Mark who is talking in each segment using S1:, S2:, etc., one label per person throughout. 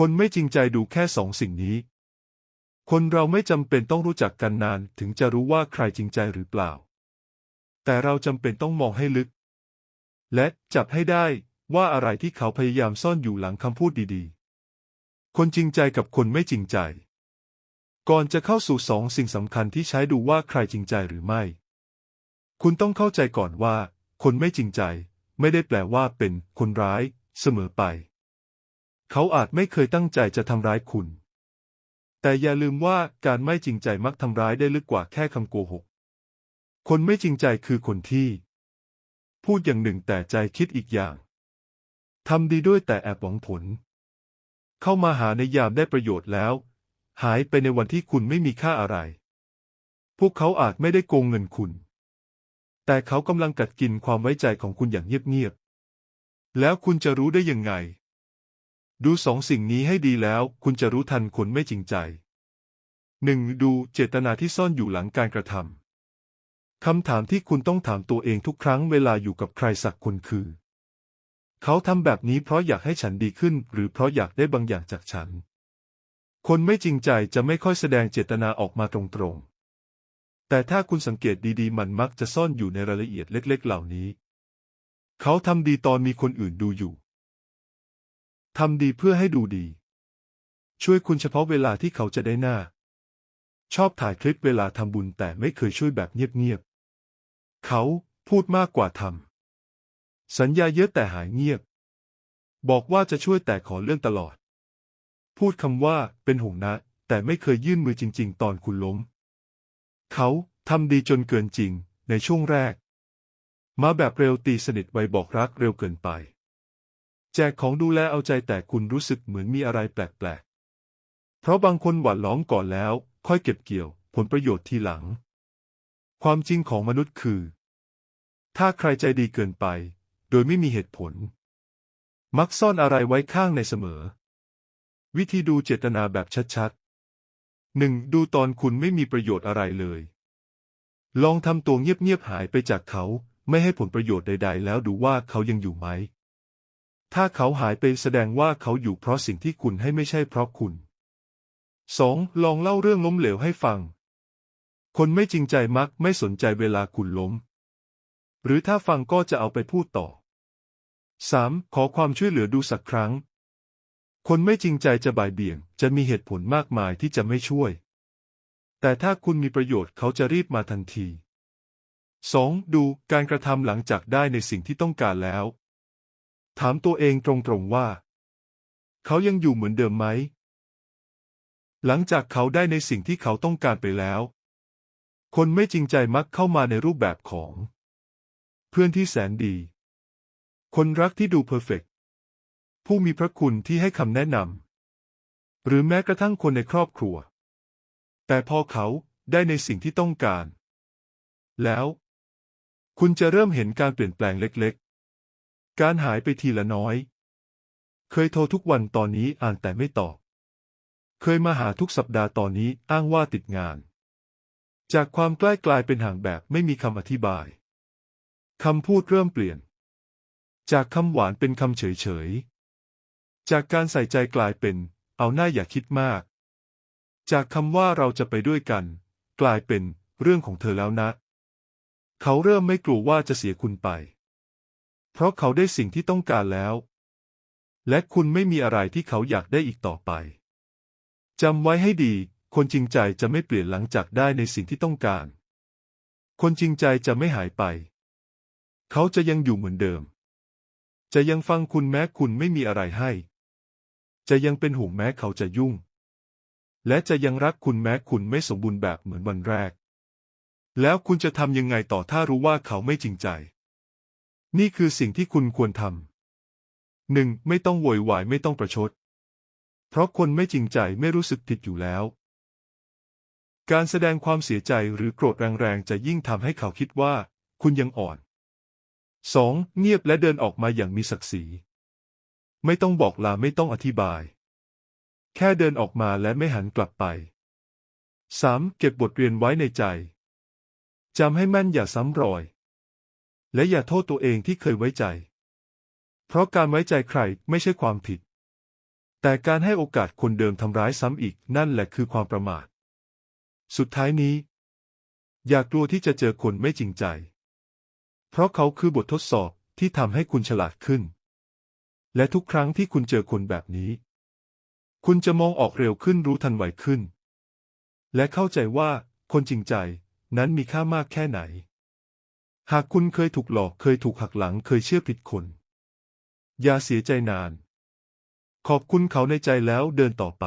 S1: คนไม่จริงใจดูแค่สองสิ่งนี้ คนเราไม่จำเป็นต้องรู้จักกันนานถึงจะรู้ว่าใครจริงใจหรือเปล่า แต่เราจำเป็นต้องมองให้ลึก และจับให้ได้ว่าอะไรที่เขาพยายามซ่อนอยู่หลังคำพูดดีๆ คนจริงใจกับคนไม่จริงใจ ก่อนจะเข้าสู่สองสิ่งสำคัญที่ใช้ดูว่าใครจริงใจหรือไม่ คุณต้องเข้าใจก่อนว่า คนไม่จริงใจ ไม่ได้แปลว่าเป็นคนร้าย เสมอไป เขาอาจไม่เคยตั้งใจจะทำร้ายคุณ แต่อย่าลืมว่าการไม่จริงใจมักทำร้ายได้ลึกกว่าแค่คำโกหก คนไม่จริงใจคือคนที่ พูดอย่างหนึ่งแต่ใจคิดอีกอย่างทำดีด้วยแต่แอบหวังผล เข้ามาหาในยามได้ประโยชน์แล้ว หายไปในวันที่คุณไม่มีค่าอะไร พวกเขาอาจไม่ได้โกงเงินคุณ แต่เขากำลังกัดกินความไว้ใจของคุณอย่างเงียบๆแล้วคุณจะรู้ได้ยังไง ดูสองสิ่งนี้ให้ดีแล้ว คุณจะรู้ทันคนไม่จริงใจหนึ่งดูเจตนาที่ซ่อนอยู่หลังการกระทำคำถามที่คุณต้องถามตัวเองทุกครั้งเวลาอยู่กับใครสักคนคือ เขาทำแบบนี้เพราะอยากให้ฉันดีขึ้น หรือเพราะอยากได้บางอย่างจากฉัน คนไม่จริงใจจะไม่ค่อยแสดงเจตนาออกมาตรงๆ แต่ถ้าคุณสังเกตดีๆ มันมักจะซ่อนอยู่ในรายละเอียดเล็ก ๆ เหล่านี้ เขาทำดีตอนมีคนอื่นดูอยู่ ทำดีเพื่อให้ดูดี ช่วยคุณเฉพาะเวลาที่เขาจะได้หน้า ชอบถ่ายคลิปเวลาทำบุญแต่ไม่เคยช่วยแบบเงียบๆ เขาพูดมากกว่าทำ สัญญาเยอะแต่หายเงียบ บอกว่าจะช่วยแต่ขอเรื่องตลอด พูดคำว่าเป็นห่วงนะ แต่ไม่เคยยื่นมือจริง ๆ ตอนคุณล้ม เขาทำดีจนเกินจริงในช่วงแรก มาแบบเร็วตีสนิทไวบอกรักเร็วเกินไป แจกของดูแลเอาใจแต่คุณรู้สึกเหมือนมีอะไรแปลกๆ เพราะบางคนหวานล้อมก่อนแล้ว ค่อยเก็บเกี่ยว ผลประโยชน์ทีหลัง ความจริงของมนุษย์คือ ถ้าใครใจดีเกินไป โดยไม่มีเหตุผล มักซ่อนอะไรไว้ข้างในเสมอ วิธีดูเจตนาแบบชัดๆหนึ่งดูตอนคุณไม่มีประโยชน์อะไรเลย ลองทำตัวเงียบๆหายไปจากเขา ไม่ให้ผลประโยชน์ใด ๆ แล้วดูว่าเขายังอยู่ไหม ถ้าเขาหายไปแสดงว่าเขาอยู่เพราะสิ่งที่คุณให้ไม่ใช่เพราะคุณ 2. ลองเล่าเรื่องล้มเหลวให้ฟัง คนไม่จริงใจมักไม่สนใจเวลาคุณล้ม หรือถ้าฟังก็จะเอาไปพูดต่อ 3. ขอความช่วยเหลือดูสักครั้ง คนไม่จริงใจจะบ่ายเบี่ยง จะมีเหตุผลมากมายที่จะไม่ช่วย แต่ถ้าคุณมีประโยชน์เขาจะรีบมาทันที 2. ดูการกระทำหลังจากได้ในสิ่งที่ต้องการแล้ว ถามตัวเองตรงๆว่า เขายังอยู่เหมือนเดิมไหม หลังจากเขาได้ในสิ่งที่เขาต้องการไปแล้ว คนไม่จริงใจมักเข้ามาในรูปแบบของ เพื่อนที่แสนดี คนรักที่ดูเพอร์เฟกต์ผู้มีพระคุณที่ให้คำแนะนำหรือแม้กระทั่งคนในครอบครัว แต่พอเขาได้ในสิ่งที่ต้องการ แล้ว คุณจะเริ่มเห็นการเปลี่ยนแปลงเล็กๆ การหายไปทีละน้อย เคยโทรทุกวันตอนนี้อ่านแต่ไม่ตอบ เคยมาหาทุกสัปดาห์ตอนนี้อ้างว่าติดงาน จากความใกล้กลายเป็นห่างแบบไม่มีคำอธิบาย คำพูดเริ่มเปลี่ยน จากคำหวานเป็นคำเฉยๆจากการใส่ใจกลายเป็น เอาหน้าอย่าคิดมาก จากคำว่าเราจะไปด้วยกัน กลายเป็นเรื่องของเธอแล้วนะ เขาเริ่มไม่กลัวว่าจะเสียคุณไป เพราะเขาได้สิ่งที่ต้องการแล้ว และคุณไม่มีอะไรที่เขาอยากได้อีกต่อไปจำไว้ให้ดี คนจริงใจจะไม่เปลี่ยนหลังจากได้ในสิ่งที่ต้องการ คนจริงใจจะไม่หายไป เขาจะยังอยู่เหมือนเดิม จะยังฟังคุณแม้คุณไม่มีอะไรให้ จะยังเป็นห่วงแม้เขาจะยุ่ง และจะยังรักคุณแม้คุณไม่สมบูรณ์แบบเหมือนวันแรก แล้วคุณจะทำยังไงต่อถ้ารู้ว่าเขาไม่จริงใจ นี่คือสิ่งที่คุณควรทำหนึ่งไม่ต้องโวยวายไม่ต้องประชด เพราะคนไม่จริงใจไม่รู้สึกผิดอยู่แล้ว การแสดงความเสียใจหรือโกรธแรงๆ จะยิ่งทำให้เขาคิดว่า คุณยังอ่อน 2. เงียบและเดินออกมาอย่างมีศักดิ์ศรี ไม่ต้องบอกลาไม่ต้องอธิบาย แค่เดินออกมาและไม่หันกลับไป 3. เก็บบทเรียนไว้ในใจจำให้แม่นอย่าซ้ำรอย และอย่าโทษตัวเองที่เคยไว้ใจ เพราะการไว้ใจใครไม่ใช่ความผิด แต่การให้โอกาสคนเดิมทำร้ายซ้ำอีกนั่นแหละคือความประมาท สุดท้ายนี้ อย่ากลัวที่จะเจอคนไม่จริงใจ เพราะเขาคือบททดสอบที่ทำให้คุณฉลาดขึ้น และทุกครั้งที่คุณเจอคนแบบนี้ คุณจะมองออกเร็วขึ้นรู้ทันไวขึ้น และเข้าใจว่าคนจริงใจนั้นมีค่ามากแค่ไหน หากคุณเคยถูกหลอกเคยถูกหักหลังเคยเชื่อผิดคน อย่าเสียใจนาน ขอบคุณเขาในใจแล้วเดินต่อไป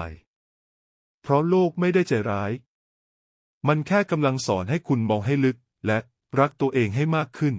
S1: เพราะโลกไม่ได้ใจร้าย มันแค่กำลังสอนให้คุณมองให้ลึกและรักตัวเองให้มากขึ้น